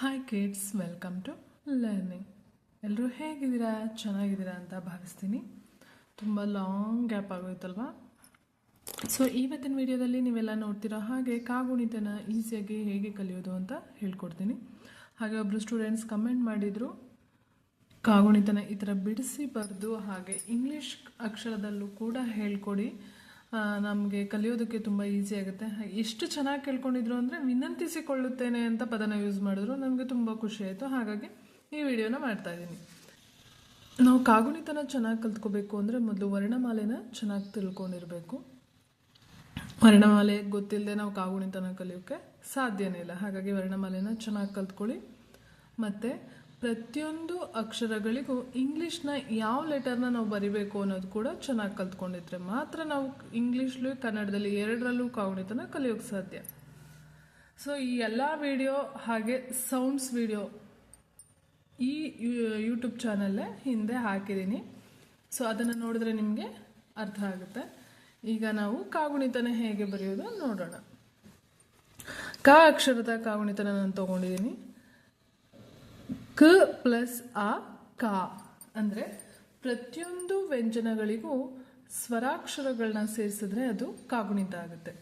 Hi kids welcome to learning ಎಲ್ಲರೂ ಹೇಗಿದ್ದೀರಾ? ಚೆನ್ನಾಗಿದ್ದೀರಾ ಅಂತ ಭಾವಿಸ್ತೀನಿ. ತುಂಬ ಲಾಂಗ್ ಗ್ಯಾಪ್ ಆಗೋಯ್ತಲ್ವಾ? ಸೊ ಇವತ್ತಿನ ವಿಡಿಯೋದಲ್ಲಿ ನೀವೆಲ್ಲ ನೋಡ್ತೀರೋ ಹಾಗೆ ಕಾಗುಣಿತನ ಈಸಿಯಾಗಿ ಹೇಗೆ ಕಲಿಯೋದು ಅಂತ ಹೇಳ್ಕೊಡ್ತೀನಿ. ಹಾಗೆ ಒಬ್ಬರು ಸ್ಟೂಡೆಂಟ್ಸ್ ಕಮೆಂಟ್ ಮಾಡಿದರು, ಕಾಗುಣಿತನ ಈ ಥರ ಬಿಡಿಸಿ ಬರೆದು ಹಾಗೆ ಇಂಗ್ಲೀಷ್ ಅಕ್ಷರದಲ್ಲೂ ಕೂಡ ಹೇಳ್ಕೊಡಿ. ನಮಗೆ ಕಲಿಯೋದಕ್ಕೆ ತುಂಬ ಈಸಿ ಆಗುತ್ತೆ. ಎಷ್ಟು ಚೆನ್ನಾಗಿ ಕೇಳ್ಕೊಂಡಿದ್ರು ಅಂದರೆ ವಿನಂತಿಸಿಕೊಳ್ಳುತ್ತೇನೆ ಅಂತ ಪದನ ಯೂಸ್ ಮಾಡಿದ್ರು. ನನಗೆ ತುಂಬ ಖುಷಿ ಆಯಿತು. ಹಾಗಾಗಿ ಈ ವಿಡಿಯೋನ ಮಾಡ್ತಾ ಇದ್ದೀನಿ. ನಾವು ಕಾಗುಣಿತನ ಚೆನ್ನಾಗಿ ಕಲ್ತ್ಕೋಬೇಕು ಅಂದರೆ ಮೊದಲು ವರ್ಣಮಾಲೆನ ಚೆನ್ನಾಗಿ ತಿಳ್ಕೊಂಡಿರಬೇಕು. ವರ್ಣಮಾಲೆ ಗೊತ್ತಿಲ್ಲದೆ ನಾವು ಕಾಗುಣಿತನ ಕಲಿಯೋಕ್ಕೆ ಸಾಧ್ಯನೇ ಇಲ್ಲ. ಹಾಗಾಗಿ ವರ್ಣಮಾಲೆನ ಚೆನ್ನಾಗಿ ಕಲ್ತ್ಕೊಳ್ಳಿ. ಮತ್ತು ಪ್ರತಿಯೊಂದು ಅಕ್ಷರಗಳಿಗೂ ಇಂಗ್ಲೀಷ್ನ ಯಾವ ಲೆಟರ್ನ ನಾವು ಬರಿಬೇಕು ಅನ್ನೋದು ಕೂಡ ಚೆನ್ನಾಗಿ ಕಲ್ತ್ಕೊಂಡಿದ್ರೆ ಮಾತ್ರ ನಾವು ಇಂಗ್ಲೀಷ್ಲು ಕನ್ನಡದಲ್ಲಿ ಎರಡರಲ್ಲೂ ಕಾಗುಣಿತನ ಕಲಿಯೋಕ್ಕೆ ಸಾಧ್ಯ. ಸೊ ಈ ಎಲ್ಲ ವಿಡಿಯೋ ಹಾಗೆ ಸೌಂಡ್ಸ್ ವಿಡಿಯೋ ಈ ಯೂಟ್ಯೂಬ್ ಚಾನಲ್ಲೇ ಹಿಂದೆ ಹಾಕಿದ್ದೀನಿ ಸೊ ಅದನ್ನು ನೋಡಿದ್ರೆ ನಿಮಗೆ ಅರ್ಥ ಆಗುತ್ತೆ. ಈಗ ನಾವು ಕಾಗುಣಿತನ ಹೇಗೆ ಬರೆಯೋದು ನೋಡೋಣ. ಕ ಅಕ್ಷರದ ಕಾಗುಣಿತನ ನಾನು ತಗೊಂಡಿದ್ದೀನಿ ಕ ಪ್ಲಸ್ ಆ ಕ. ಅಂದರೆ ಪ್ರತಿಯೊಂದು ವ್ಯಂಜನಗಳಿಗೂ ಸ್ವರಾಕ್ಷರಗಳನ್ನ ಸೇರಿಸಿದ್ರೆ ಅದು ಕಾಗುಣಿತ ಆಗುತ್ತೆ.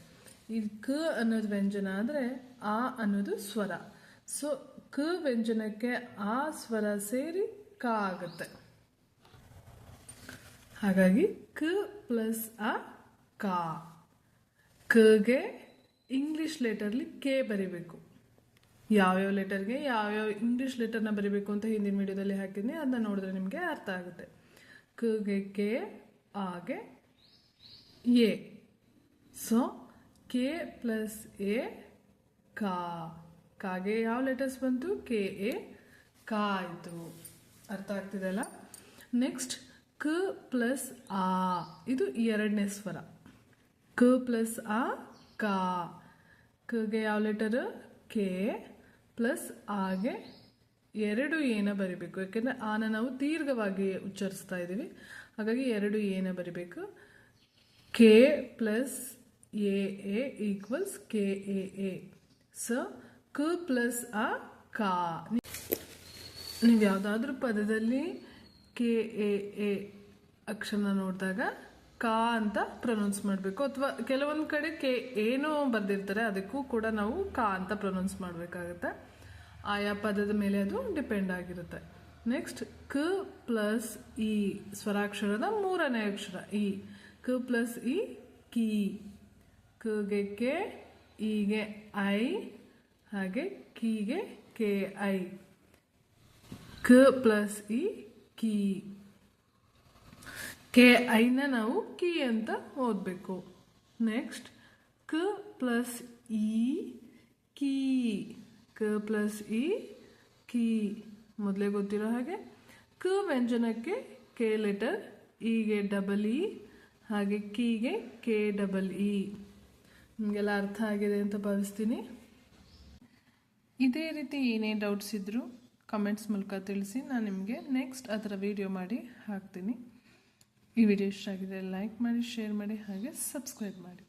ಈ ಕ ಅನ್ನೋದು ವ್ಯಂಜನ ಆದರೆ ಆ ಅನ್ನೋದು ಸ್ವರ. ಸೊ ಕ ವ್ಯಂಜನಕ್ಕೆ ಆ ಸ್ವರ ಸೇರಿ ಕ ಆಗುತ್ತೆ. ಹಾಗಾಗಿ ಕ ಪ್ಲಸ್ ಅ ಕ. ಕಗೆ ಇಂಗ್ಲಿಷ್ ಲೆಟರ್ಲಿ ಕೆ ಬರಿಬೇಕು. ಯಾವ್ಯಾವ ಲೆಟರ್ಗೆ ಯಾವ್ಯಾವ ಇಂಗ್ಲೀಷ್ ಲೆಟರ್ನ ಬರಿಬೇಕು ಅಂತ ಹಿಂದಿನ ವಿಡಿಯೋದಲ್ಲಿ ಹಾಕಿದ್ದೀನಿ ಅದನ್ನ ನೋಡಿದ್ರೆ ನಿಮಗೆ ಅರ್ಥ ಆಗುತ್ತೆ. ಕಗೆ ಕೆ ಆಗೆ A. So, K plus A, ಕಾ. ಕಾಗೆ ಯಾವ ಲೆಟರ್ಸ್ ಬಂತು? ಕೆ, ಎ, ಕಾ ಆಯಿತು. ಅರ್ಥ ಆಗ್ತಿದೆಯಲ್ಲ ನೆಕ್ಸ್ಟ್, ಕ ಪ್ಲಸ್ ಆ. ಇದು ಎರಡನೇ ಸ್ವರ. ಕ ಪ್ಲಸ್ ಆ, ಕಾ. ಕಗೆ ಯಾವ ಲೆಟರ್? ಕೆ. ಪ್ಲಸ್ ಆಗೆ ಎರಡು ಏನ ಬರಿಬೇಕು. ಯಾಕೆಂದರೆ ಆನ ನಾವು ದೀರ್ಘವಾಗಿ ಉಚ್ಚರಿಸ್ತಾ ಇದ್ದೀವಿ ಹಾಗಾಗಿ ಎರಡು ಏನ ಬರಿಬೇಕು. K plus A A equals K A A ಸ ಕ ಪ್ಲಸ್ ಅ ಕಾ ನೀವು ಯಾವುದಾದ್ರೂ ಪದದಲ್ಲಿ ಕೆ ಎ ಎ ಅಕ್ಷರನ ನೋಡಿದಾಗ ಕಾ ಅಂತ ಪ್ರೊನೌನ್ಸ್ ಮಾಡಬೇಕು. ಅಥವಾ ಕೆಲವೊಂದು ಕಡೆ ಕೆ, ಏನೋ ಬರೆದಿರ್ತಾರೆ, ಅದಕ್ಕೂ ಕೂಡ ನಾವು ಕಾ ಅಂತ ಪ್ರೊನೌನ್ಸ್ ಮಾಡಬೇಕಾಗುತ್ತೆ. ಆಯಾ ಪದದ ಮೇಲೆ ಅದು ಡಿಪೆಂಡ್ ಆಗಿರುತ್ತೆ. ನೆಕ್ಸ್ಟ್ ಕ ಪ್ಲಸ್ ಇ ಸ್ವರಾಕ್ಷರದ ಮೂರನೇ ಅಕ್ಷರ ಇ ಕ ಪ್ಲಸ್ ಇ ಕಿ. ಕಗೆ ಕೆ, ಇಗೆ ಐ, ಹಾಗೆ ಕೀಗೆ ಕೆ ಐ. ಕ ಪ್ಲಸ್ ಇ ಕೀ. ಕೆ ಐನ ನಾವು ಕಿ ಅಂತ ಓದಬೇಕು. ನೆಕ್ಸ್ಟ್ ಕ ಪ್ಲಸ್ ಇ, ಕೀ. ಕ ಪ್ಲಸ್ ಇ, ಕೀ. ಮೊದಲೇ ಗೊತ್ತಿರೋ ಹಾಗೆ. ಕ ವ್ಯಂಜನಕ್ಕೆ ಕೆ ಲೆಟರ್ ಇಗೆ ಡಬಲ್ ಇ, ಹಾಗೆ ಕೀಗೆ ಕೆ ಡಬಲ್ ಇ. ನಿಮಗೆಲ್ಲ ಅರ್ಥ ಆಗಿದೆ ಅಂತ ಭಾವಿಸ್ತೀನಿ. ಇದೇ ರೀತಿ ಏನೇ ಡೌಟ್ಸ್ ಇದ್ದರೂ ಕಮೆಂಟ್ಸ್ ಮೂಲಕ ತಿಳಿಸಿ, ನಾನು ನಿಮಗೆ ನೆಕ್ಸ್ಟ್ ಥರ ವೀಡಿಯೋ ಮಾಡಿ ಹಾಕ್ತೀನಿ. ಈ ವಿಡಿಯೋ ಇಷ್ಟ ಆಗಿದೆ ಲೈಕ್ ಮಾಡಿ ಶೇರ್ ಮಾಡಿ ಹಾಗೆ ಸಬ್ಸ್ಕ್ರೈಬ್ ಮಾಡಿ.